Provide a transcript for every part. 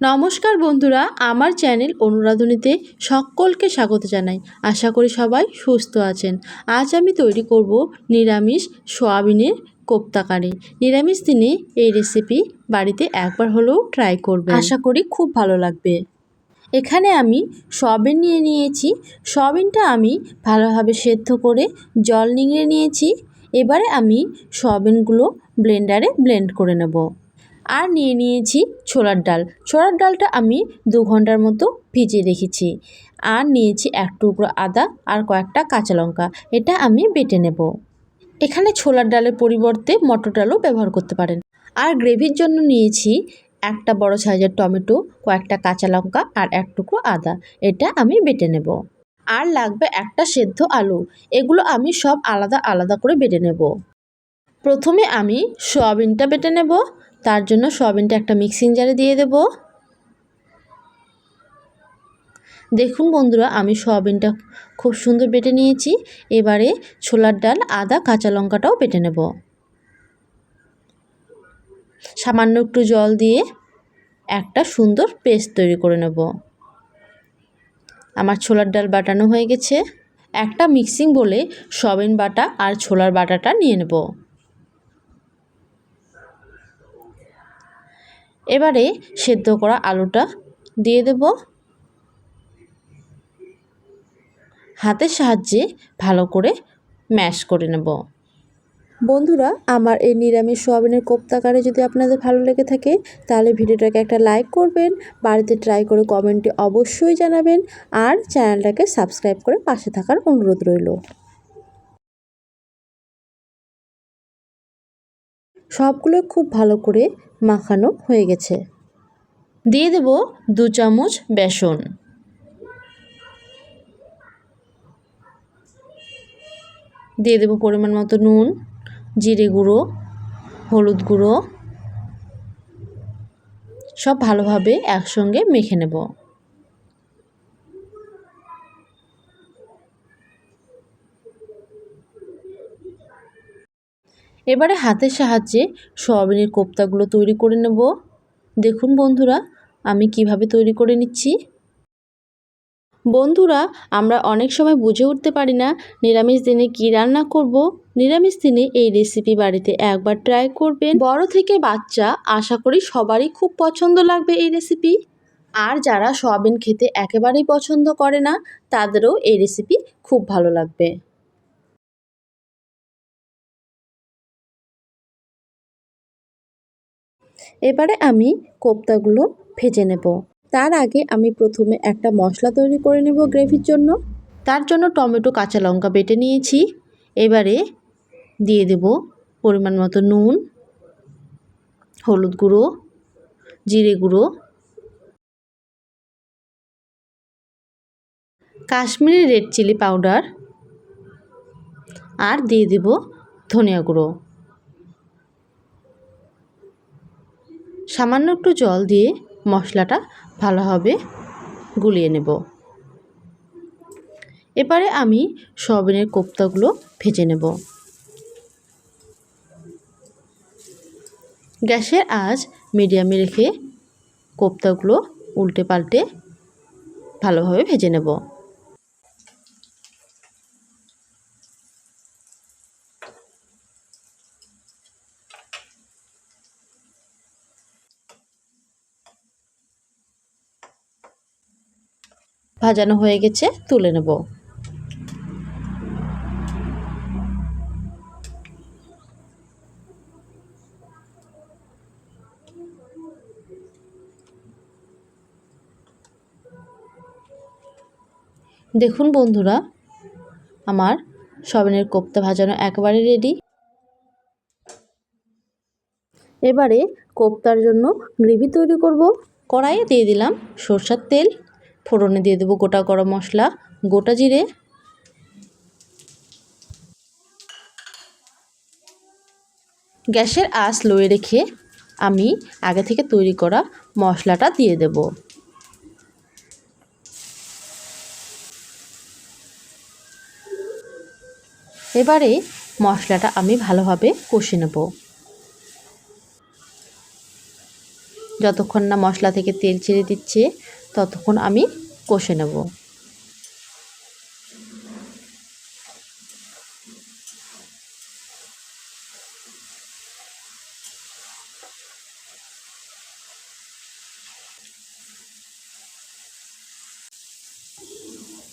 নমস্কার বন্ধুরা আমার চ্যানেল অনুরাধনীতে সকলকে স্বাগত জানাই। আশা করি সবাই সুস্থ আছেন। আজ আমি তৈরি করব নিরামিষ সোয়াবিনের কোপ্তাকারি নিরামিষ দিনে এই রেসিপি বাড়িতে একবার হলেও ট্রাই করবে আশা করি খুব ভালো লাগবে। এখানে আমি সয়াবিন নিয়ে নিয়েছি। সয়াবিনটা আমি ভালোভাবে সেদ্ধ করে জল নিংড়ে নিয়েছি। এবারে আমি সয়াবিনগুলো ব্লেন্ডারে ব্লেন্ড করে নেব। আর নিয়ে নিয়েছি ছোলার ডাল। ছোলার ডালটা আমি দু ঘণ্টার মতো ভিজিয়ে রেখেছি। আর নিয়েছি এক টুকরো আদা আর কয়েকটা কাঁচা লঙ্কা। এটা আমি বেটে নেব। এখানে ছোলার ডালের পরিবর্তে মটর ডালও ব্যবহার করতে পারেন। আর গ্রেভির জন্য নিয়েছি একটা বড় সাইজের টমেটো, কয়েকটা কাঁচা লঙ্কা আর এক টুকরো আদা। এটা আমি বেটে নেব। আর লাগবে একটা সেদ্ধ আলু। এগুলো আমি সব আলাদা আলাদা করে বেটে নেব। প্রথমে আমি সয়াবিনটা বেটে নেব। তার জন্য সয়াবিনটা একটা মিক্সিং জারে দিয়ে দেব। দেখুন বন্ধুরা, আমি সয়াবিনটা খুব সুন্দর বেটে নিয়েছি। এবারে ছোলার ডাল, আদা, কাঁচা লঙ্কাটাও বেটে নেব। সামান্য একটু জল দিয়ে একটা সুন্দর পেস্ট তৈরি করে নেব। আমার ছোলার ডাল বাটানো হয়ে গেছে। একটা মিক্সিং বলে সয়াবিন বাটা আর ছোলার বাটাটা নিয়ে নেব। এবারে সেদ্ধ করা আলুটা দিয়ে দেব। হাতের সাহায্যে ভালো করে ম্যাশ করে নেব। বন্ধুরা, আমার এই নিরামিষ সোয়াবিনের কোপ্তাকারে যদি আপনাদের ভালো লেগে থাকে, তাহলে ভিডিওটাকে একটা লাইক করবেন, বাড়িতে ট্রাই করে কমেন্টে অবশ্যই জানাবেন, আর চ্যানেলটাকে সাবস্ক্রাইব করে পাশে থাকার অনুরোধ রইল। সবগুলো খুব ভালো করে মাখানো হয়ে গেছে। দিয়ে দেব দু চামচ বেসন। দিয়ে দেব পরিমাণ মতো নুন, জিরে গুঁড়ো, হলুদ গুঁড়ো। সব ভালোভাবে একসঙ্গে মেখে নেব। এবারে হাতের সাহায্যে সয়াবিনের কোপ্তাগুলো তৈরি করে নেব। দেখুন বন্ধুরা, আমি কীভাবে তৈরি করে নিচ্ছি। বন্ধুরা, আমরা অনেক সময় বুঝে উঠতে পারি না নিরামিষ দিনে কি রান্না করব। নিরামিষ দিনে এই রেসিপি বাড়িতে একবার ট্রাই করবেন। বড় থেকে বাচ্চা, আশা করি সবারই খুব পছন্দ লাগবে এই রেসিপি আর যারা সয়াবিন খেতে একেবারেই পছন্দ করে না, তাদেরও এই রেসিপি খুব ভালো লাগবে। এবারে আমি কোপ্তাগুলো ভেজে নেব। তার আগে আমি প্রথমে একটা মশলা তৈরি করে নেব গ্রেভির জন্য। তার জন্য টমেটো, কাঁচা লঙ্কা বেটে নিয়েছি। এবারে দিয়ে দেব পরিমাণ মতো নুন, হলুদ গুঁড়ো, জিরে গুঁড়ো, কাশ্মীরি রেড চিলি পাউডার, আর দিয়ে দেব ধনিয়া গুঁড়ো। সামান্য একটু জল দিয়ে মশলাটা ভালোভাবে গুলিয়ে নেব। এবারে আমি সয়াবিনের কোপ্তাগুলো ভেজে নেব। গ্যাসের আঁচ মিডিয়ামে রেখে কোপ্তাগুলো উল্টে পাল্টে ভালোভাবে ভেজে নেব। ভাজানো হয়ে গেছে, তুলে নেব। দেখুন বন্ধুরা, আমার সবিনের কোপ্তা ভাজানো একেবারে রেডি। এবারে কোপ্তার জন্য গ্রেভি তৈরি করব। কড়াইয়ে দিয়ে দিলাম সরষার তেল ফোড়নে দিয়ে দেবো গোটা গরম মশলা, গোটা জিরে। গ্যাসের আঁচ লয়ে রেখে আমি আগে থেকে তৈরি করা মশলাটা দিয়ে দেব। এবারে মশলাটা আমি ভালোভাবে কষে নেব। যতক্ষণ না মশলা থেকে তেল ছেড়ে দিচ্ছে ততক্ষণ আমি কষে নেব।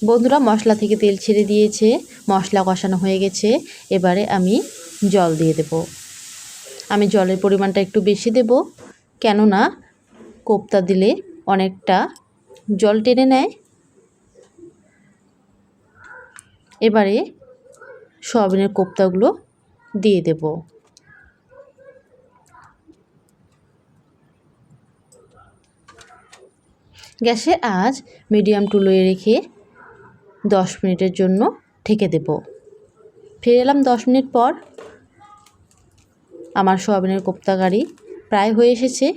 বন্ধুরা, মশলা থেকে তেল ছেড়ে দিয়েছে, মশলা কষানো হয়ে গেছে। এবারে আমি জল দিয়ে দেব। আমি জলের পরিমাণটা একটু বেশি দেব, কেননা কোপ্তা দিলে অনেকটা জল টেনে নেয়। এবারে সয়াবিনের কোপ্তাগুলো দিয়ে দেব। গ্যাসে আজ মিডিয়াম টু লোয়ে রেখে দশ মিনিটের জন্য ঢেকে দেব। ফিরে এলাম দশ মিনিট পর। আমার সোয়াবিনের কোপ্তা কারি প্রায় হয়ে এসেছে।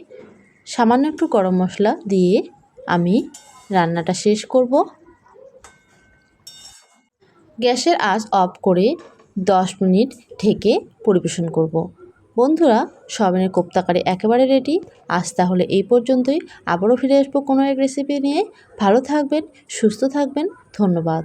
সামান্য একটু গরম মশলা দিয়ে আমি রান্নাটা শেষ করব। গ্যাসের আজ অফ করে দশ মিনিট ঢেকে পরিবেশন করব। বন্ধুরা, সয়াবিনের কোপ্তা কারি একেবারে রেডি আজ তাহলে এই পর্যন্তই। আবারও ফিরে আসব কোনো এক রেসিপি নিয়ে। ভালো থাকবেন, সুস্থ থাকবেন। ধন্যবাদ।